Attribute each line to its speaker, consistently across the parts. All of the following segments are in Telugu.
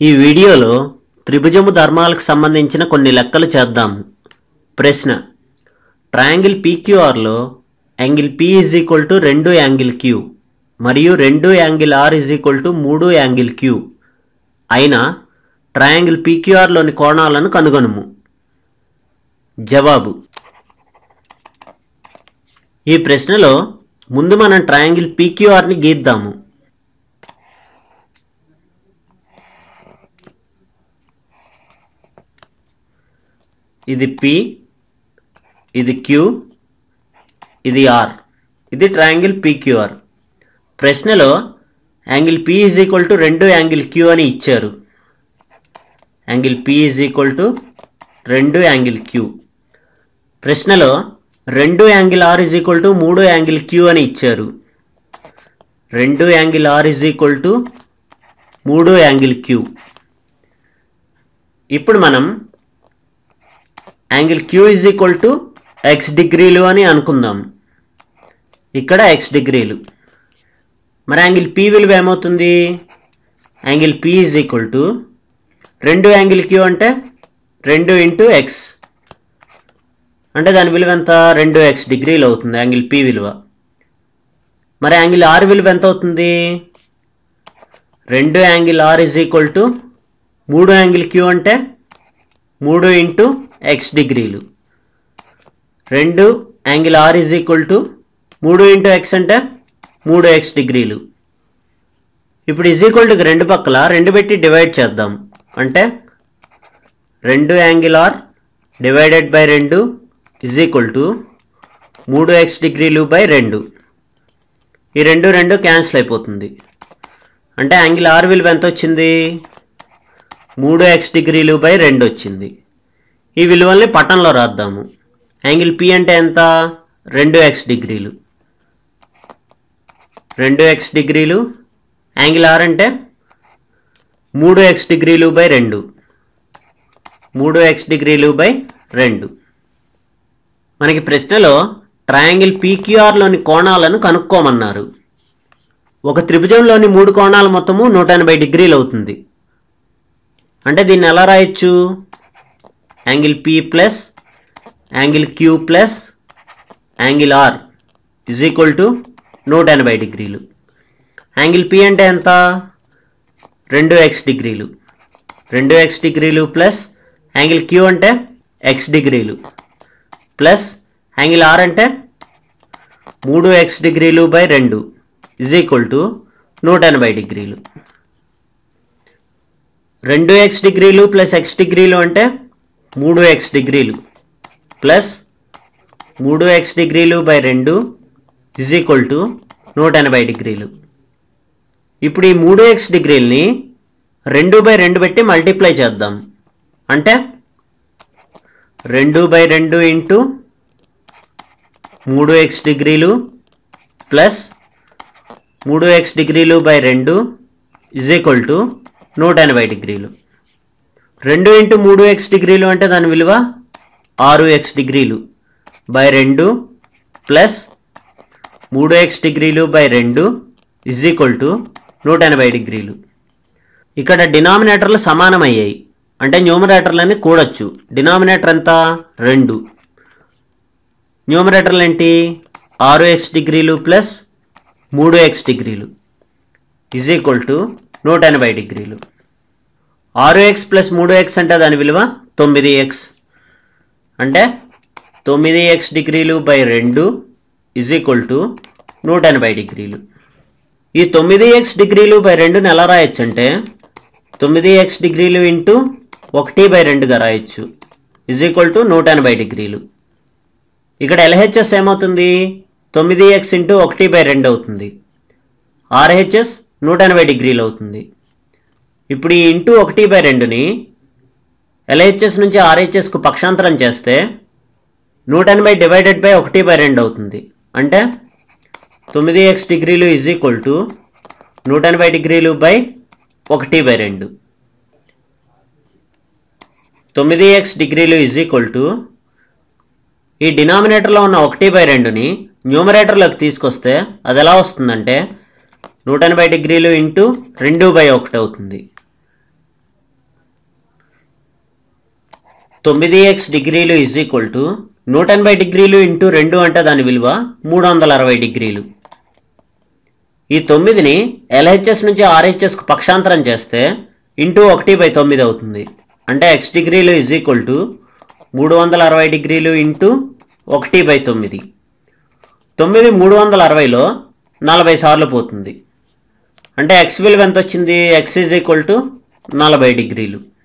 Speaker 1: ఈ వీడియోలో త్రిభుజము ధర్మాలకు సంబంధించిన కొన్ని లెక్కలు చేద్దాము ప్రశ్న triangle పీక్యూఆర్లో angle P is equal to రెండు యాంగిల్ క్యూ మరియు రెండు angle R is equal to మూడు యాంగిల్ క్యూ. అయినా ట్రయాంగిల్ పీక్యూఆర్లోని కోణాలను కనుగొనుము. జవాబు ఈ ప్రశ్నలో ముందు మనం ట్రయాంగిల్ పీక్యూఆర్ని గీద్దాము. ఇది పి ఇది క్యూ ఇది ఆర్ ఇది ట్రయాంగిల్ పీక్యూఆర్ ప్రశ్నలో angle P is equal to రెండు యాంగిల్ క్యూ అని ఇచ్చారు. Angle P is equal to రెండు యాంగిల్ క్యూ ప్రశ్నలో రెండు angle R is equal to మూడు యాంగిల్ క్యూ అని ఇచ్చారు. రెండు angle R is equal to మూడు యాంగిల్ క్యూ ఇప్పుడు మనం angle Q is equal to X డిగ్రీలు అని అనుకుందాం. ఇక్కడ ఎక్స్ డిగ్రీలు. మరి యాంగిల్ పి విలువ ఏమవుతుంది? Angle P is equal to రెండు యాంగిల్ క్యూ అంటే రెండు ఇంటూ ఎక్స్ అంటే దాని విలువ ఎంత? రెండు ఎక్స్ డిగ్రీలు అవుతుంది యాంగిల్ పి విలువ. మరి యాంగిల్ ఆర్ విలువ ఎంత అవుతుంది? రెండు angle R is equal to మూడు యాంగిల్ క్యూ అంటే మూడు ఇంటూ ఎక్స్ డిగ్రీలు. రెండు angle R is equal to మూడు ఇంటూ ఎక్స్ అంటే మూడు ఎక్స్ డిగ్రీలు. ఇప్పుడు ఈజ్ ఈక్వల్ టు రెండు పక్కల రెండు పెట్టి డివైడ్ చేద్దాం. అంటే రెండు యాంగిల్ ఆర్ డివైడెడ్ బై రెండు ఈజ్ ఈక్వల్ టు మూడు ఎక్స్ డిగ్రీలు బై రెండు. ఈ రెండు రెండు క్యాన్సిల్ అయిపోతుంది. అంటే యాంగిల్ ఆర్ విలువ ఎంత వచ్చింది? మూడు ఎక్స్ డిగ్రీలు బై రెండు వచ్చింది. ఈ విలువల్ని పటంలో రాద్దాము. యాంగిల్ పి అంటే ఎంత? రెండు ఎక్స్ డిగ్రీలు. రెండు ఎక్స్ డిగ్రీలు. యాంగిల్ ఆర్ అంటే మూడు ఎక్స్ డిగ్రీలు బై రెండు. మూడు ఎక్స్ డిగ్రీలు బై రెండు. మనకి ప్రశ్నలో ట్రయాంగిల్ పీక్యూఆర్లోని కోణాలను కనుక్కోమన్నారు. ఒక త్రిభుజంలోని మూడు కోణాల మొత్తము నూట ఎనభై డిగ్రీలు అవుతుంది. అంటే దీన్ని ఎలా రాయొచ్చు? Angle P plus angle Q plus angle R is equal to నూట ఎనభై డిగ్రీలు. యాంగిల్ పి అంటే ఎంత? రెండు ఎక్స్ డిగ్రీలు. రెండు ఎక్స్ డిగ్రీలు ప్లస్ యాంగిల్ క్యూ అంటే ఎక్స్ డిగ్రీలు. ప్లస్ యాంగిల్ ఆర్ అంటే మూడు ఎక్స్ డిగ్రీలు బై రెండు ఇజ్ ఈక్వల్ టు నూట ఎనభై డిగ్రీలు. రెండు ఎక్స్ డిగ్రీలు ప్లస్ ఎక్స్ డిగ్రీలు అంటే మూడు ఎక్స్ డిగ్రీలు ప్లస్ మూడు ఎక్స్ డిగ్రీలు బై రెండు ఇజ్ ఈక్వల్ టు నూట ఎనభై డిగ్రీలు. ఇప్పుడు ఈ మూడు ఎక్స్ డిగ్రీల్ని రెండు బై రెండు పెట్టి మల్టిప్లై చేద్దాం. అంటే రెండు బై రెండు ఇంటూ మూడు ఎక్స్ డిగ్రీలు ప్లస్ మూడు ఎక్స్ డిగ్రీలు బై రెండు ఇజ్ ఈక్వల్ టు నూట ఎనభై డిగ్రీలు. రెండు ఇంటూ మూడు ఎక్స్ డిగ్రీలు అంటే దాని విలువ ఆరు ఎక్స్ డిగ్రీలు బై రెండు ప్లస్ మూడు ఎక్స్ డిగ్రీలు బై రెండు ఇజ్ ఈక్వల్ టు నూట ఎనభై డిగ్రీలు. ఇక్కడ డినామినేటర్లు సమానమయ్యాయి. అంటే న్యూమరేటర్లని కూడొచ్చు. డినామినేటర్ ఎంత? రెండు. న్యూమరేటర్లు ఏంటి? ఆరు ఎక్స్ డిగ్రీలు ప్లస్ మూడు ఎక్స్ డిగ్రీలు ఇజ్ ఈక్వల్ టు నూట ఎనభై డిగ్రీలు. ఆరు ఎక్స్ ప్లస్ మూడు ఎక్స్ అంటే దాని విలువ తొమ్మిది ఎక్స్. అంటే తొమ్మిది ఎక్స్ డిగ్రీలు బై రెండు ఇజ్ ఈక్వల్ టు నూట ఎనభై డిగ్రీలు. ఈ తొమ్మిది ఎక్స్ డిగ్రీలు బై రెండుని ఎలా రాయొచ్చు అంటే తొమ్మిది ఎక్స్ డిగ్రీలు ఇంటూ ఒకటి బై రెండుగా రాయొచ్చు. ఇజ్ ఈక్వల్ టు నూట ఎనభై డిగ్రీలు. ఇక్కడ ఎల్హెచ్ఎస్ ఏమవుతుంది? తొమ్మిది ఎక్స్ ఇంటూ ఒకటి బై రెండు అవుతుంది. ఆర్హెచ్ఎస్ నూట ఎనభై డిగ్రీలు అవుతుంది. ఇప్పుడు ఈ ఇంటూ ఒకటి బై రెండుని ఎల్హెచ్ఎస్ నుంచి ఆర్హెచ్ఎస్కు పక్షాంతరం చేస్తే నూట ఎనభై డివైడెడ్ బై ఒకటి బై రెండు అవుతుంది. అంటే తొమ్మిది ఎక్స్ డిగ్రీలు ఈజ్ ఈక్వల్ టు నూట ఎనభై డిగ్రీలు బై ఒకటి బై రెండు. తొమ్మిది ఎక్స్ డిగ్రీలు ఈజ్ ఈక్వల్ టు ఈ డినామినేటర్లో ఉన్న ఒకటి బై రెండుని న్యూమరేటర్లోకి తీసుకొస్తే అది ఎలా వస్తుందంటే నూట ఎనభై డిగ్రీలు ఇంటూ రెండు బై ఒకటి అవుతుంది. తొమ్మిది ఎక్స్ డిగ్రీలు ఇజ్ ఈక్వల్ టు నూట ఎనభై డిగ్రీలు ఇంటూ రెండు అంటే దాని విలువ మూడు వందల అరవై డిగ్రీలు. ఈ తొమ్మిదిని ఎల్హెచ్ఎస్ నుంచి ఆర్హెచ్ఎస్కు పక్షాంతరం చేస్తే ఇంటూ ఒకటి బై తొమ్మిది అవుతుంది. అంటే ఎక్స్ డిగ్రీలు ఇజ్ ఈక్వల్ టు మూడు వందల అరవై డిగ్రీలు ఇంటూ ఒకటి బై తొమ్మిది. తొమ్మిది మూడు వందల అరవైలో నలభై సార్లు పోతుంది. అంటే ఎక్స్ విలువ ఎంత వచ్చింది? ఎక్స్ ఈజ్ ఈక్వల్ టు నలభై డిగ్రీలు.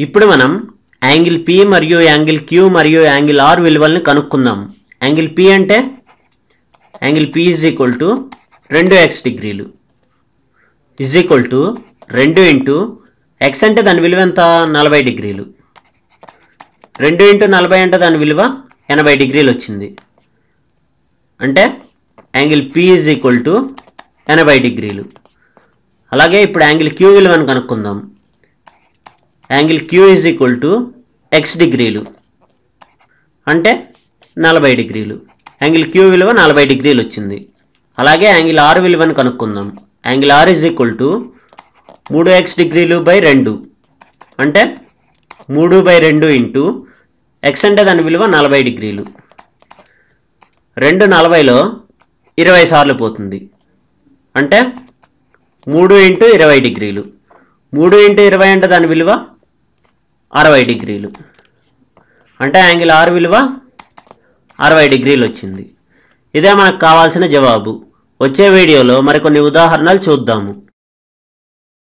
Speaker 1: ఇప్పుడు మనం యాంగిల్ పి మరియు యాంగిల్ క్యూ మరియు యాంగిల్ ఆర్ విలువల్ని కనుక్కుందాం. యాంగిల్ పి అంటే? Angle P is equal to రెండు ఎక్స్ డిగ్రీలు. ఈజ్ ఈక్వల్ టు రెండు ఇంటూ ఎక్స్ అంటే దాని విలువ ఎంత? నలభై డిగ్రీలు. రెండు ఇంటూ నలభై అంటే దాని విలువ ఎనభై డిగ్రీలు వచ్చింది. అంటే angle P is equal to ఎనభై డిగ్రీలు. అలాగే ఇప్పుడు యాంగిల్ క్యూ విలువను కనుక్కుందాం. Angle Q is equal to X డిగ్రీలు. అంటే నలభై డిగ్రీలు. యాంగిల్ క్యూ విలువ నలభై డిగ్రీలు వచ్చింది. అలాగే యాంగిల్ ఆర్ విలువను కనుక్కుందాం. Angle R is equal to మూడు ఎక్స్ డిగ్రీలు బై రెండు. అంటే మూడు బై రెండు ఇంటూ ఎక్స్ అంటే దాని విలువ నలభై డిగ్రీలు. రెండు నలభైలో ఇరవై సార్లు పోతుంది. అంటే మూడు ఇంటూ ఇరవై డిగ్రీలు. మూడు ఇంటూ ఇరవై అంటే దాని విలువ అరవై డిగ్రీలు. అంటే యాంగిల్ ఆర్ విలువ అరవై డిగ్రీలు వచ్చింది. ఇదే మనకు కావాల్సిన జవాబు. వచ్చే వీడియోలో మరికొన్ని ఉదాహరణలు చూద్దాము.